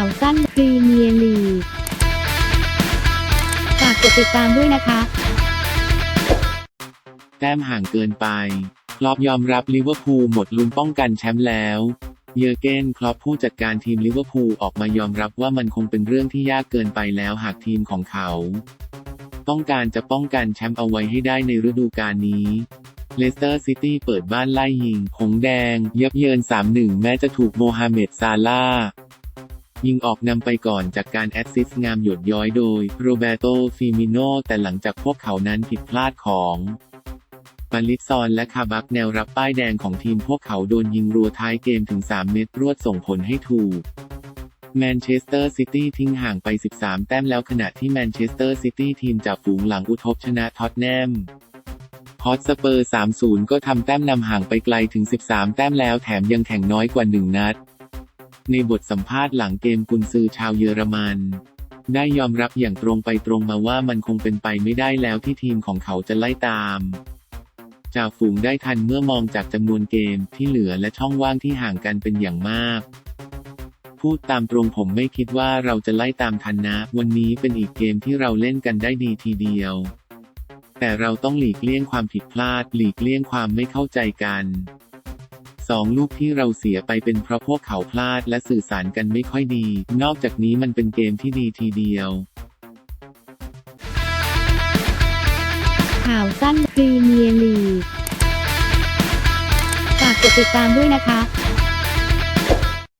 าวสั้นพรีเมียร์ลีกฝากกดติดตามด้วยนะคะ แต้มห่างเกินไป คลอปยอมรับลิเวอร์พูลหมดลุ้นป้องกันแชมป์แล้ว เยอร์เกนคลอปผู้จัดการทีมลิเวอร์พูลออกมายอมรับว่ามันคงเป็นเรื่องที่ยากเกินไปแล้วหากทีมของเขา ต้องการจะป้องกันแชมป์เอาไว้ให้ได้ในฤดูกาลนี้เลสเตอร์ซิตี้เปิดบ้านไล่ยิง หงแดง ยับเยิน 3-1 แม้จะถูกโมฮัมเหม็ดซาลา ยิงออกนำไปก่อนจากการแอสซิสต์งามหยดย้อยโดยโรเบโตฟิมิโนแต่หลังจากพวกเขานั้นผิดพลาดของปาลิซอนและคาบักแนวรับป้ายแดงของทีมพวกเขาโดนยิงรัวท้ายเกมถึง 3 เม็ดรวดส่งผลให้ถูกแมนเชสเตอร์ซิตี้ทิ้งห่างไป 13 แต้มแล้วขณะที่แมนเชสเตอร์ซิตี้ทีมจากฝูงหลังอุทกชนะท็อตแนมฮอตสเปอร์ 3-0 ก็ทำแต้มนำห่างไปไกลถึง 13 แต้มแล้วแถมยังแข่งน้อยกว่า 1 นัด ในบทสัมภาษณ์หลังเกมกุนซือชาวเยอรมัน ได้ยอมรับอย่างตรงไปตรงมาว่ามันคงเป็นไปไม่ได้แล้วที่ทีมของเขาจะไล่ตามจากฝูงได้ทันเมื่อมองจากจำนวนเกมที่เหลือและช่องว่างที่ห่างกันเป็นอย่างมาก พูดตามตรงผมไม่คิดว่าเราจะไล่ตามทันนะ วันนี้เป็นอีกเกมที่เราเล่นกันได้ดีทีเดียว แต่เราต้องหลีกเลี่ยงความผิดพลาด หลีกเลี่ยงความไม่เข้าใจกัน สองลูกที่เราเสียไปเป็นเพราะพวกเขาพลาดและสื่อสารกันไม่ค่อยดี นอกจากนี้มันเป็นเกมที่ดีทีเดียว ข่าวสั้นพรีเมียร์ลีกฝากกดติดตามด้วยนะคะ